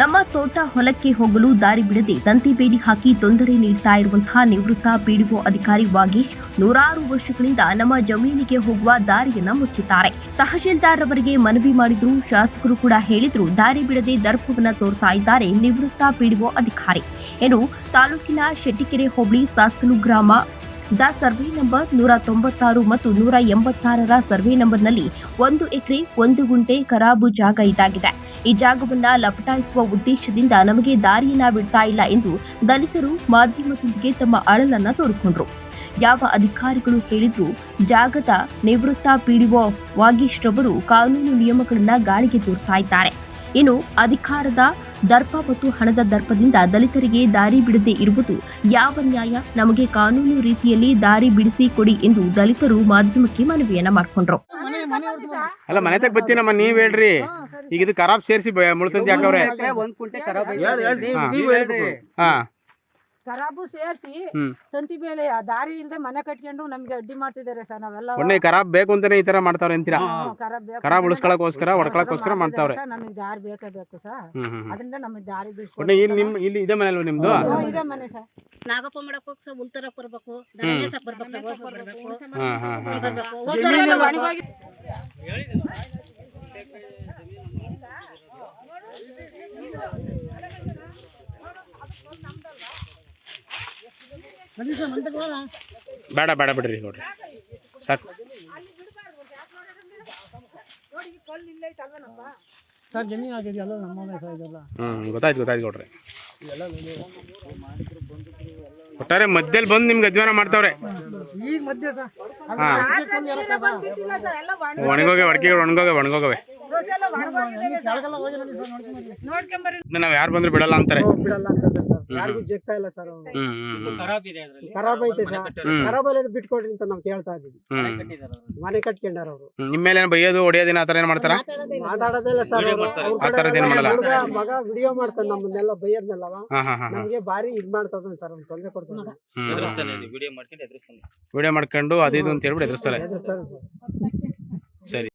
ನಮ್ಮ ತೋಟ ಹೊಲಕ್ಕೆ ಹೋಗಲು ದಾರಿ ಬಿಡದೆ ತಂತಿ ಬೇಲಿ ಹಾಕಿ ತೊಂದರೆ ನೀಡ್ತಾ ಇರುವಂತಹ ನಿವೃತ್ತ ಪಿಡಿಒ ಅಧಿಕಾರಿ ವಾಗೀಶ್ ನೂರಾರು ವರ್ಷಗಳಿಂದ ನಮ್ಮ ಜಮೀನಿಗೆ ಹೋಗುವ ದಾರಿಯನ್ನ ಮುಚ್ಚಿದ್ದಾರೆ. ತಹಶೀಲ್ದಾರ್ ಅವರಿಗೆ ಮನವಿ ಮಾಡಿದ್ರು, ಶಾಸಕರು ಕೂಡ ಹೇಳಿದ್ರು, ದಾರಿ ಬಿಡದೆ ದರ್ಪವನ್ನ ತೋರ್ತಾ ಇದ್ದಾರೆ ನಿವೃತ್ತ ಪಿಡಿಒ ಅಧಿಕಾರಿ. ಏನು ತಾಲೂಕಿನ ಶೆಟ್ಟಿಕೆರೆ ಹೋಬಳಿ ಸಾಸಲು ಗ್ರಾಮ ದ ಸರ್ವೆ ನಂಬರ್ ನೂರ ತೊಂಬತ್ತಾರು ಮತ್ತು ನೂರ ಎಂಬತ್ತಾರರ ಸರ್ವೆ ನಂಬರ್ನಲ್ಲಿ ಒಂದು ಎಕರೆ, ಒಂದು ಗುಂಟೆ ಖರಾಬು ಜಾಗ ಇದಾಗಿದೆ. ಈ ಜಾಗವನ್ನು ಲಪಟಾಯಿಸುವ ಉದ್ದೇಶದಿಂದ ನಮಗೆ ದಾರಿಯನ್ನ ಬಿಡ್ತಾ ಇಲ್ಲ ಎಂದು ದಲಿತರು ಮಾಧ್ಯಮದೊಂದಿಗೆ ತಮ್ಮ ಅಳಲನ್ನ ತೋಡಿಕೊಂಡ್ರು. ಯಾವ ಅಧಿಕಾರಿಗಳು ಹೇಳಿದ್ರು, ಜಾಗದ ನಿವೃತ್ತ ಪಿಡಿಒ ವಾಗೀಶ್ರವರು ಕಾನೂನು ನಿಯಮಗಳನ್ನು ಗಾಳಿಗೆ ತೋರ್ತಾ ಇದ್ದಾರೆ. ಇನ್ನು ಅಧಿಕಾರದ ದರ್ಪ ಮತ್ತು ಹಣದ ದರ್ಪದಿಂದ ದಲಿತರಿಗೆ ದಾರಿ ಬಿಡದೆ ಇರುವುದು ಯಾವ ನ್ಯಾಯ? ನಮಗೆ ಕಾನೂನು ರೀತಿಯಲ್ಲಿ ದಾರಿ ಬಿಡಿಸಿ ಕೊಡಿ ಎಂದು ದಲಿತರು ಮಾಧ್ಯಮಕ್ಕೆ ಮನವಿಯನ್ನ ಮಾಡಿಕೊಂಡ್ರು. ಅಲ್ಲ ಮನೆ ತಗ ಬತ್ತೀನಮ್ಮ ನೀವ್ ಹೇಳ್ರಿ. ಈಗ ಇದು ಖರಾಬ್ ಸೇರಿಸಿ ಮುಳ್ತಂತಿ ಹಾಕವ್ರೆ. ಒಂದ್ ಕುಂಟೆ ಖರಾಬ್ ಹಾ. ಹೇಳ್ರಿ. ಖರಾಬು ಸೇರಿಸಿ ತಂತಿ ಮೇಲೆ ಆ ದಾರಿ ಇಲ್ಲದೆ ಮನೆ ಕಟ್ಕೊಂಡು ನಮ್ಗೆ ಅಡ್ಡಿ ಮಾಡ್ತಿದ್ದಾರೆ ಸರ್ ನಾವೆಲ್ಲ ಒಳ್ಳೆ ಖರಾಬ್ ಬೇಕು ಅಂತಾನೆ ಈ ತರ ಮಾಡ್ತಾವ್ರೆ ಅಂತೀರಾ? ಖರಾಬ್ ಬೇಕು ಖರಾಬ್ ಉಳಿಸ್ಕೊಳಕೋಸ್ಕರ ಹೊಡ್ಕೊಳಕೋಸ್ಕರ ಮಾಡ್ತಾವ್ರೆ. ಸರ್ ನಮಗೆ ದಾರಿ ಬೇಕೇ ಬೇಕು ಸರ್. ಅದರಿಂದ ನಮಗೆ ದಾರಿ ಒಳ್ಳೆ ಇಲ್ಲಿ ನಿಮ್ ಇಲ್ಲಿ ಇದೆ ಮನೆ ಅಲ್ವಾ ನಿಮ್ದು ಇದೆ ಮನೆ ಸರ್. ನಾಗಪ್ಪ ಮಾಡಕ್ ಹೋಗಿ ಉಲ್ತರಕ್ ಬರ್ಬೇಕು ಧರ್ಮೇಶಕ್ ಬರ್ಬೇಕು ಬರ್ಬೇಕು ಹಾ ಹಾ ಹಾ ಹಾ. ಸೊಸೆಯರೆಲ್ಲ ಒಣಗೋಗಿ ಬೇಡ ಬೇಡ ಬಿಡ್ರಿ ನೋಡ್ರಿ. ಸಾಕು. ಸರ್ ಜಮೀನ್ ಆಗಿದೆಯಲ್ಲ ನಮ್ಮ ಇದೆಲ್ಲ. ಹ್ಮ್ ಗೊತ್ತಾಯ್ತು ಗೊತ್ತಾಯ್ತು ನೋಡ್ರಿ. ಒಟ್ಟಾರೆ ಮಧ್ಯದಲ್ಲಿ ಬಂದು ನಿಮ್ಗೆ ಅಧ್ಯಯನ ಮಾಡ್ತಾವ್ರೆ. ಈಗ ಮಧ್ಯ ಸರ್ ಹಾ ಒಣಗೋಗೆ ಒಡಕೆ ಒಣಗೋಗೆ ಒಣಗೋಗವೆ. ನಾವ್ ಯಾರು ಬಂದ್ರೆ ಬಿಡಲ್ಲ ಅಂತಾರೆ. ಬಿಡಲ್ಲ ಅಂತಾರೆ ಸರ್. ಯಾರಿಗೂ ಜಗ್ತಾ ಇಲ್ಲ ಸರ್ ಖರಾಬ್ ಐತೆ ಸರ್. ಖರಾಬ್ ಅಲ್ಲಿ ಬಿಟ್ಕೊಡ್ರಿ ಅಂತ ನಾವ್ ಕೇಳ್ತಾ ಇದೀವಿ ಮನೆ ಕಟ್ಕೊಂಡಾರ ಅವರು. ನಿಮ್ಮ ಮೇಲೆ ಏನ್ ಬೈಯೋದು ಹೊಡಿಯೋದಿನ ಆತರ ಏನ್ ಮಾಡ್ತಾರ? ಮಾತಾಡೋದೇ ಇಲ್ಲ ಸರ್? ಹುಡುಗ ಮಗ ವಿಡಿಯೋ ಮಾಡ್ತಾನೆ ನಮ್ಮನ್ನೆಲ್ಲ ಬೈಯದ್ನಲ್ಲವ? ನಮ್ಗೆ ಬಾರಿ ಇದ್ ಮಾಡ್ತದ ಸರ್ ಅವ್ನು ತೊಂದ್ರೆ ಕೊಡ್ತಾನೆ ವಿಡಿಯೋ ಮಾಡ್ಕೊಂಡು ಅದು ಇದು ಅಂತ ಹೇಳ್ಬಿಟ್ಟು ಎದುರಿಸ್ತಾರೆ. ಎದುರಿಸ್ತಾರೆ ಸರ್. ಸರಿ.